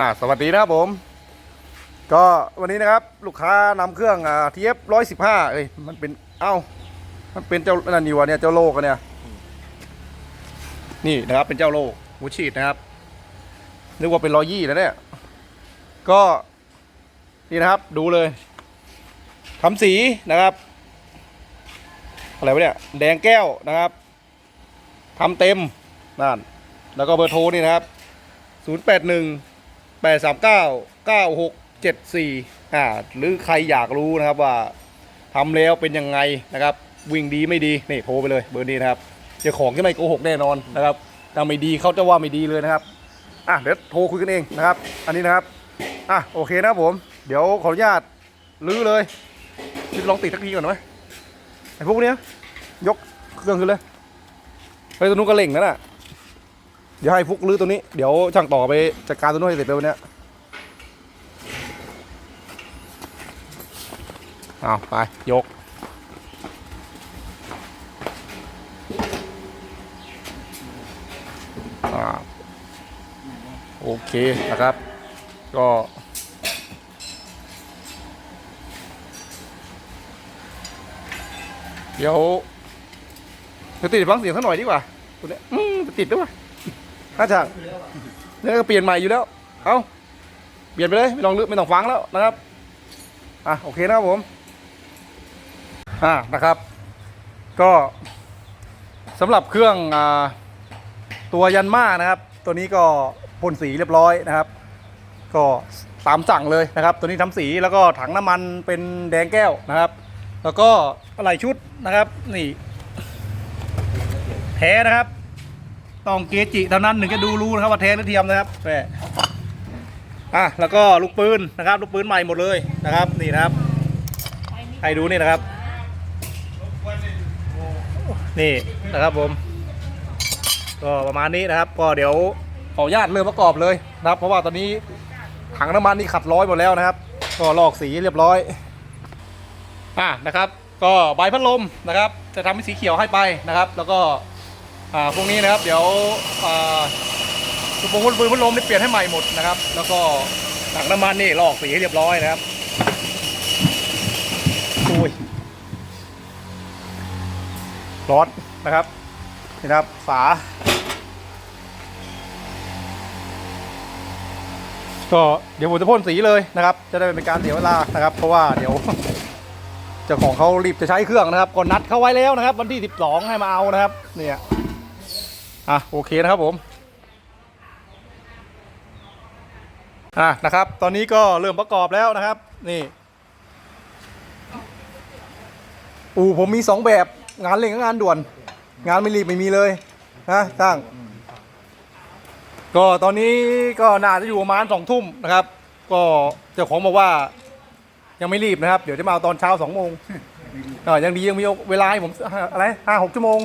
อ่าสวัสดีนะครับผม ก็วันนี้นะครับลูกค้านำเครื่องอ่าทีเอฟร้อยสิบห้าเอ้ยมันเป็นเอ้ามันเป็นเจ้านันนี่วะเนี่ยเจ้าโลกอะเนี่ยนี่นะครับเป็นเจ้าโลกหูฉีดนะครับนึกว่าเป็นร้อยยี่แล้วเนี่ยก็นี่นะครับดูเลยทำสีนะครับอะไรวะเนี่ยแดงแก้วนะครับทำเต็มนั่นแล้วก็เบอร์โทรนี่นะครับ 0 8 1 8 3 9 9 6 7 4อ่าหรือใครอยากรู้นะครับว่าทำแล้วเป็นยังไงนะครับ วิ่งดีไม่ดีนี่โทรไปเลยเบอร์นี้นะครับเจ้าของที่ไม่โกหกแน่นอนนะครับถ้าไม่ดีเขาจะว่าไม่ดีเลยนะครับอะเดี๋ยวโทรคุยกันเองนะครับ อันนี้นะครับอะโอเคนะครับผม เดี๋ยวขออนุญาตลื้อเลยพี่ลองติดทักทีก่อนไหมไอ้พวกเนี้ยยกเครื่องขึ้นเลยไปตัวนู้นก็เล่งนั่นน่ะ เดี๋ยวให้ฟุกลื้อตัวนี้ เดี๋ยวช่างต่อไปจัดการตัวนู้นให้เสร็จเลยวันเนี้ยเอาไป ยก โอเคนะครับ ก็เดี๋ยวเดี๋ยวติดฟังเสียงสักหน่อยดีกว่าตัวเนี้ยอืมติดด้วย น่าจะเนี่ยก็เปลี่ยนใหม่อยู่แล้ว เอาเปลี่ยนไปเลยไม่ต้องลึกไม่ต้องฟังแล้วนะครับ อะโอเคนะครับผม อ่านะครับ ก็สำหรับเครื่องอ่าตัวยันมานะครับ ตัวนี้ก็พ่นสีเรียบร้อยนะครับ ก็ตามสั่งเลยนะครับ ตัวนี้ทำสีแล้วก็ถังน้ำมันเป็นแดงแก้วนะครับ แล้วก็อะไรชุดนะครับ นี่แท้นะครับ ต้องเกจิเท่านั้นถึงจะดูรู้นะครับว่าแท้หรือเทียมนะครับแม่อะแล้วก็ลูกปืนนะครับ ลูกปืนใหม่หมดเลยนะครับ นี่นะครับให้ดูนี่นะครับ นี่นะครับผม ก็ประมาณนี้นะครับ ก็เดี๋ยวขออนุญาตเริ่มประกอบเลยนะครับ เพราะว่าตอนนี้ถังน้ำมันนี่ขัดร้อยหมดแล้วนะครับ ก็ลอกสีเรียบร้อยอะนะครับ ก็ใบพัดลมนะครับ จะทำเป็นสีเขียวให้ไปนะครับ แล้วก็ พวกนี้นะครับเดี๋ยวอ่าสุปงพัดลมพัดลมนี่เปลี่ยนให้ใหม่หมดนะครับ แล้วก็ถังน้ำมันนี่ลอกสีให้เรียบร้อยนะครับอุ้ยร้อนนะครับนี่นะครับฝา ก็เดี๋ยวผมจะพ่นสีเลยนะครับ จะได้เป็นการเสียเวลานะครับ เพราะว่าเดี๋ยวเจ้าของเขารีบจะใช้เครื่องนะครับก็นัดเขาไว้แล้วนะครับ วันที่ 12 ให้มาเอานะครับ เนี่ย อะโอเคนะครับผมอะนะครับ ตอนนี้ก็เริ่มประกอบแล้วนะครับ นี่ อูผมมีสองแบบงานเร่งกับงานด่วน งานไม่รีบไม่มีเลยนะช่างก็ตอนนี้ก็น่าจะอยู่ประมาณสองทุ่มนะครับ ก็เจ้าของบอกว่า ยังไม่รีบนะครับ เดี๋ยวจะมาเอาตอนเช้าสองโมงเออยังดียังมีเวลาให้ผมอะไรห้าหกชั่วโมง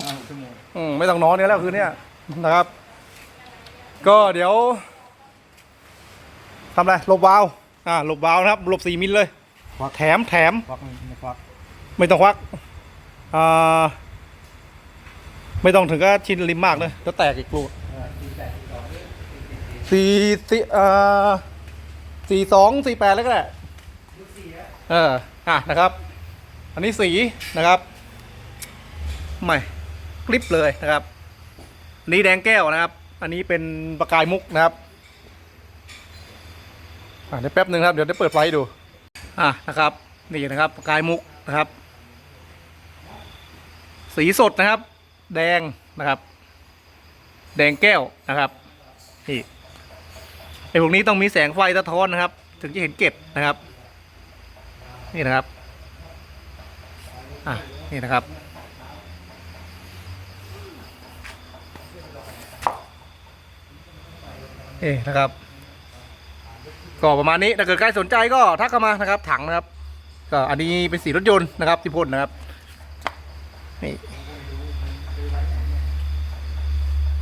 อืมไม่ต้องนอนเนี่ยแล้วคืนเนี้ย นะครับ ก็เดี๋ยวทำอะไรหลบวาล์วอ่าหลบวาล์วนะครับหลบสี่มิลเลยควัก แถมแถมควักไม่ไม่ควักไม่ต้องควักอ่าไม่ต้องถึงก็ชินริมมากเลยจะแตกอีกลูกสี่สี่อ่าสี่สองสี่แปดแล้วก็ได้เอออะนะครับ อันนี้สีนะครับไม่กริปเลยนะครับ อันนี้แดงแก้วนะครับ อันนี้เป็นประกายมุกนะครับอ่าเดี๋ยวแป๊บหนึ่งครับ เดี๋ยวได้เปิดไฟดูอะนะครับ นี่นะครับประกายมุกนะครับ สีสดนะครับ แดงนะครับ แดงแก้วนะครับนี่ไอพวกนี้ต้องมีแสงไฟสะท้อนนะครับ ถึงจะเห็นเกล็ดนะครับ นี่นะครับ อะ นี่นะครับ เอ๊นะครับ ก็ประมาณนี้ถ้าเกิดใครสนใจก็ทักเข้ามานะครับ ถังนะครับ ก็อันนี้เป็นสีรถยนต์นะครับที่พ่นนะครับนี่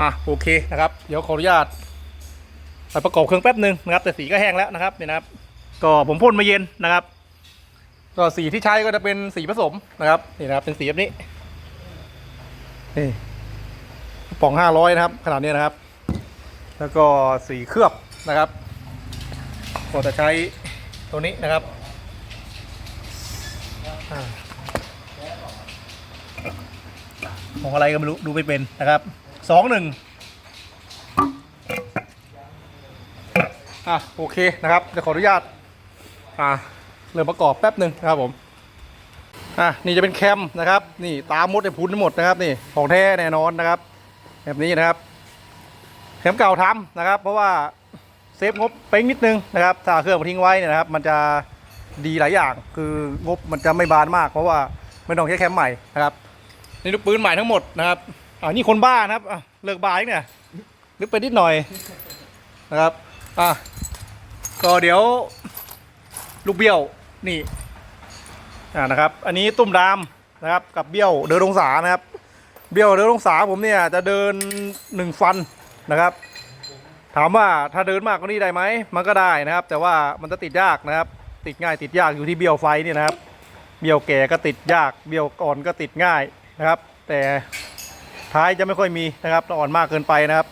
อะโอเคนะครับ เดี๋ยวขออนุญาตไปประกอบเครื่องแป๊บหนึ่งนะครับ แต่สีก็แห้งแล้วนะครับนี่นะครับ ก็ผมพ่นมาเย็นนะครับ ก็สีที่ใช้ก็จะเป็นสีผสมนะครับนี่นะครับ เป็นสีแบบนี้นี่ป๋องห้าร้อยนะครับ ขนาดนี้นะครับ แล้วก็สีเคลือบนะครับก็จะใช้ตัวนี้นะครับอของอะไรก็ไม่รู้ดูไม่เป็นนะครับสองหนึ่งอะโอเคนะครับเดี๋ยวขออนุญาตอ่าเริ่มประกอบแป๊บหนึ่งนะครับผมอะนี่จะเป็นแคมนะครับ นี่ตามมดไอ้พุนทั้งหมดนะครับนี่ของแท้แน่นอนนะครับ แบบนี้นะครับ แคมเก่าทำนะครับ เพราะว่าเซฟงบเป้งนิดนึงนะครับถ้าเอาเครื่องมาทิ้งไว้เนี่ยนะครับ มันจะดีหลายอย่าง คืองบมันจะไม่บานมาก เพราะว่าไม่ต้องใช้แคมใหม่นะครับนี่ลูกปืนใหม่ทั้งหมดนะครับอ่านี่คนบ้านะครับอะเลิกบ้าอีกเนี่ยลึกไปนิดหน่อยนะครับอะก็เดี๋ยวลูกเบี้ยวนี่อ่านะครับ อันนี้ตุ้มดามนะครับ กับเบี้ยวเดินองศานะครับ เบี้ยวเดินองศาผมเนี่ยจะเดินหนึ่งฟัน นะครับ ถามว่าถ้าเดินมากกว่านี้ได้ไหมมันก็ได้นะครับ แต่ว่ามันจะติดยากนะครับ ติดง่ายติดยากอยู่ที่เบี้ยวไฟนี่นะครับ เบี้ยวแก่ก็ติดยากเบี้ยวอ่อนก็ติดง่ายนะครับ แต่ท้ายจะไม่ค่อยมีนะครับถ้าอ่อนมากเกินไปนะครับ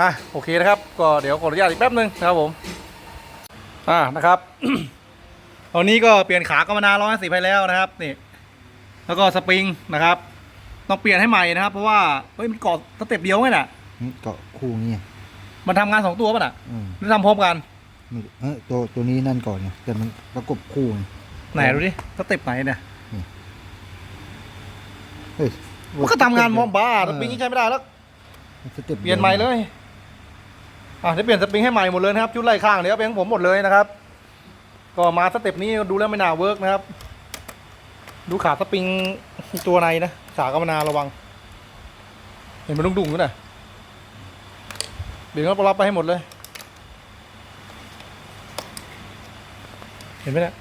อะโอเคนะครับ ก็เดี๋ยวขออนุญาตอีกแป๊บนึงนะครับผมอ่านะครับตอนนี้ก็เปลี่ยนขากรรมนาร้อยสิบไปแล้วนะครับนี่แล้วก็สปริงนะครับ ต้องเปลี่ยนให้ใหม่นะครับ เพราะว่าเฮ้ยมันเกาะสเต็ปเดียวไงน่ะ นี่เกาะคู่นี่มันทำงานสองตัวป่ะน่ะอืมหรือทำพร้อมกันนี่เอ้ยตัวตัวนี้นั่นก่อนไงแต่มันประกบคู่ไง ไหนดูดิสเต็ปไหนเนี่ยเฮ้ยมันก็ทำงานมองบ้าเอสอปริงนี่ใช้ไม่ได้แล้ว สต็ปเปลี่ยนใหม่เลยอะเดี๋ยวเปลี่ยนสปริงให้ใหม่หมดเลยนะครับชุดไล่ข้างเดี๋ยวเป็นของผมหมดเลยนะครับ ก็มาสเต็ปนี้ดูแล้วไม่น่าเวิร์กนะครับ ดูขาสปริงตัวในนะ ขากรรมนาระวัง เห็นมันดุ้งๆกันน่ะเดี๋ยวเรารับไปให้หมดเลย เห็นไหมเนี่ย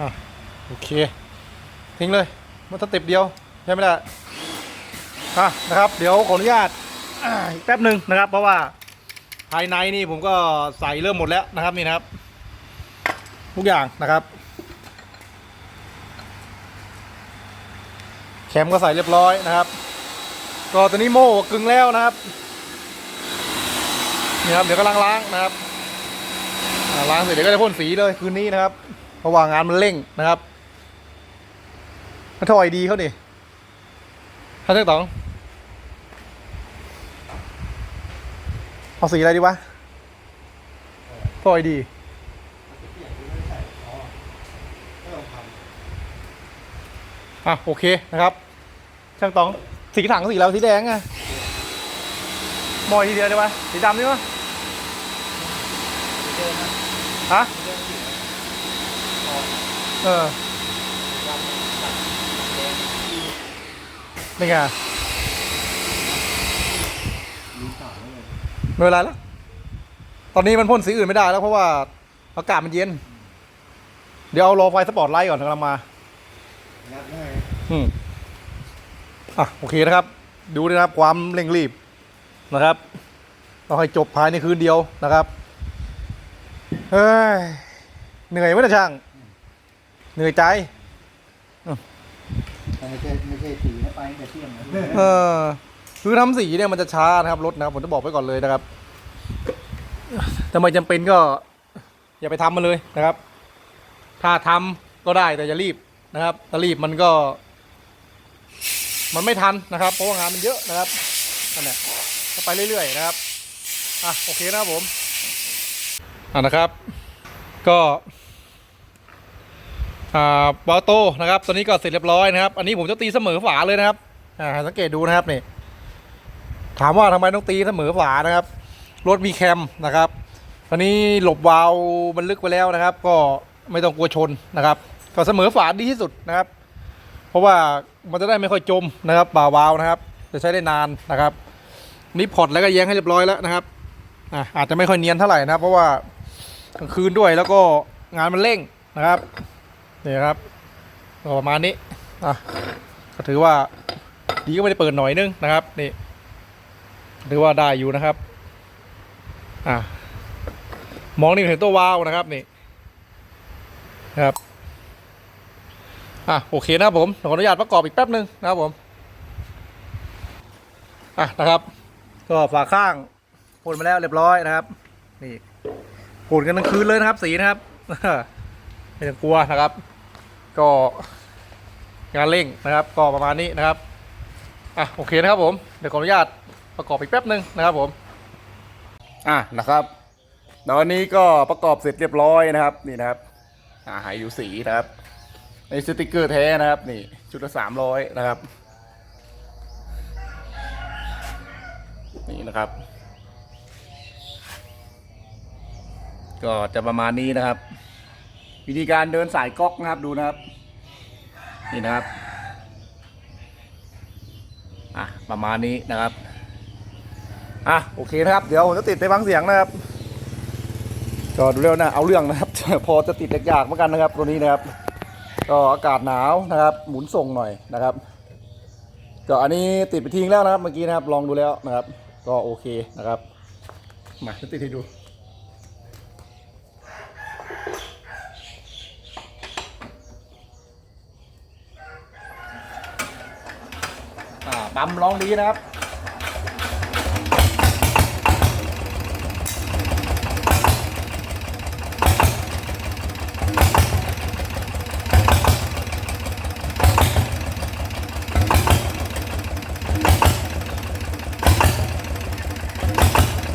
อะโอเค ทิ้งเลยมันสเต็ปเดียวใช่ไหมล่ะอะนะครับ เดี๋ยวขออนุญาตอีกแป๊บหนึ่งนะครับ เพราะว่าภายในนี่ผมก็ใส่เริ่มหมดแล้วนะครับนี่นะครับ ทุกอย่างนะครับแคมก็ใส่เรียบร้อยนะครับ ก็ตัวนี้โม่กึ่งแล้วนะครับนี่ครับเดี๋ยวกำลังล้างนะครับล้างเสร็จเดี๋ยวก็จะพ่นสีเลยคืนนี้นะครับเพราะว่างานมันเร่งนะครับมาถอยดีเขาดิท่านเจ้าต๋องเอาสีอะไรดีวะถอยดีอะโอเคนะครับ ช่างต๋อง สีถังสีแล้วสีแดงไงมอยทีเดียวได้ปะสีดำนี่ปะฮะเออนี่ไงไม่เป็นไรแล้ว ตอนนี้มันพ่นสีอื่นไม่ได้แล้วเพราะว่าอากาศมันเย็น เดี๋ยวเอารอไฟสปอร์ตไลท์ก่อนกำลังมาอืม อะโอเคนะครับ ดูนะครับความเร่งรีบนะครับเราให้จบภายในคืนเดียวนะครับเฮ้ยเหนื่อยไหมนะช่าง เหนื่อยใจไม่ใช่ไม่ใช่สีนะไปแต่เที่ยงนะเออคือทำสีเนี่ยมันจะช้านะครับรถนะครับผมจะบอกไว้ก่อนเลยนะครับถ้าไม่จำเป็นก็ อย่าไปทำมันเลยนะครับ ถ้าทำก็ได้แต่อย่ารีบนะครับถ้ารีบมันก็ มันไม่ทันนะครับ เพราะว่างานมันเยอะนะครับนั่นแหละก็ไปเรื่อยๆนะครับอะโอเคนะครับผมอะนะครับ ก็อ่าบอลโต้นะครับตัวนี้ก็เสร็จเรียบร้อยนะครับ อันนี้ผมจะตีเสมอฝาเลยนะครับอ่าสังเกตดูนะครับนี่ถามว่าทำไมต้องตีเสมอฝานะครับรถมีแคมนะครับตอนนี้หลบวาล์วมันลึกไปแล้วนะครับ ก็ไม่ต้องกลัวชนนะครับ ก็เสมอฝาดีที่สุดนะครับ เพราะว่ามันจะได้ไม่ค่อยจมนะครับบ่าวาวนะครับ จะใช้ได้นานนะครับนี่พอร์ตแล้วก็แย้งให้เรียบร้อยแล้วนะครับอาอาจจะไม่ค่อยเนียนเท่าไหร่นะครับ เพราะว่ากลางคืนด้วยแล้วก็งานมันเร่งนะครับนี่ครับก็ประมาณนี้อะก็ถือว่าดีก็ไม่ได้เปิดหน่อยนึงนะครับนี่ถือว่าได้อยู่นะครับอะมองนี่เห็นตัววาวนะครับนี่นะครับ อะโอเคนะครับผมขออนุญาตประกอบอีกแป๊บนึงนะครับผมอะนะครับ ก็ฝาข้างพ่นมาแล้วเรียบร้อยนะครับ นี่พ่นกันทั้งคืนเลยนะครับ สีนะครับไม่ต้องกลัวนะครับ ก็งานเร่งนะครับ ก็ประมาณนี้นะครับอะโอเคนะครับผมเดี๋ยวขออนุญาตประกอบอีกแป๊บหนึ่งนะครับผมอะนะครับตอนนี้ก็ประกอบเสร็จเรียบร้อยนะครับนี่นะครับอ่าหายอยู่สีนะครับ ในสติกเกอร์แท้นะครับนี่ชุดละสามร้อยนะครับ นี่นะครับ ก็จะประมาณนี้นะครับ วิธีการเดินสายก๊อกนะครับดูนะครับ นี่นะครับอะประมาณนี้นะครับอะโอเคนะครับ เดี๋ยวผมจะติดไปฟังเสียงนะครับก็ดูเร็วนะเอาเรื่องนะครับ พอจะติดยากๆเหมือนกันนะครับ ตัวนี้นะครับ ก็อากาศหนาวนะครับ หมุนส่งหน่อยนะครับ ก็อันนี้ติดไปทิ้งแล้วนะครับเมื่อกี้นะครับลองดูแล้วนะครับ ก็โอเคนะครับมาจะติดให้ดูปั๊มร้องดีนะครับ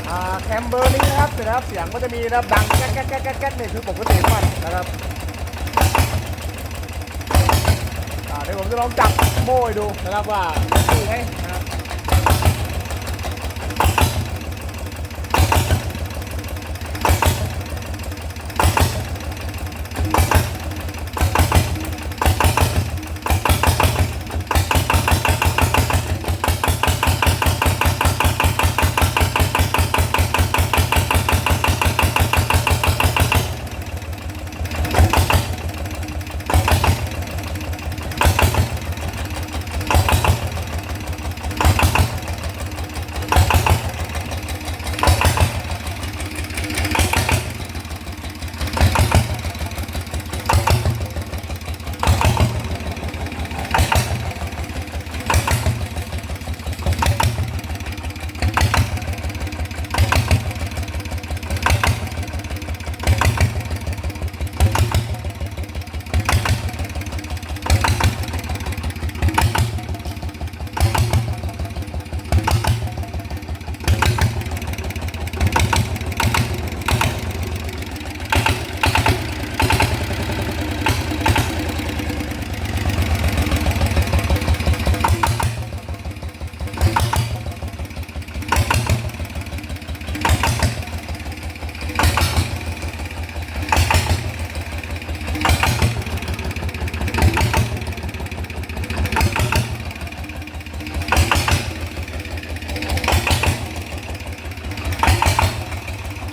อ่าแคมเบอร์ นะครับ เสียงก็จะมีนะครับดังแก๊กแก๊กแก๊กแก๊กแก๊กนี่คือปกติมันนะครับอ่าเดี๋ยวผมจะลองจับโม่ให้ดูนะครับว่าดูไหม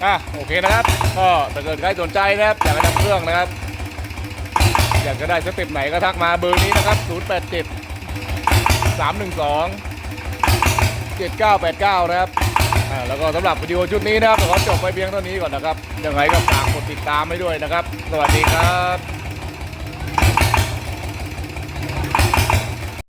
อะโอเคนะครับ ก็ถ้าเกิดใครสนใจนะครับอยากจะทำเครื่องนะครับ อยากจะได้สเต็ปไหนก็ทักมาเบอร์นี้นะครับ 087 312 7989 นะครับอ่าแล้วก็สำหรับวิดีโอชุดนี้นะครับขอจบไปเพียงเท่านี้ก่อนนะครับยังไงก็ฝากกดติดตามให้ด้วยนะครับ สวัสดีครับ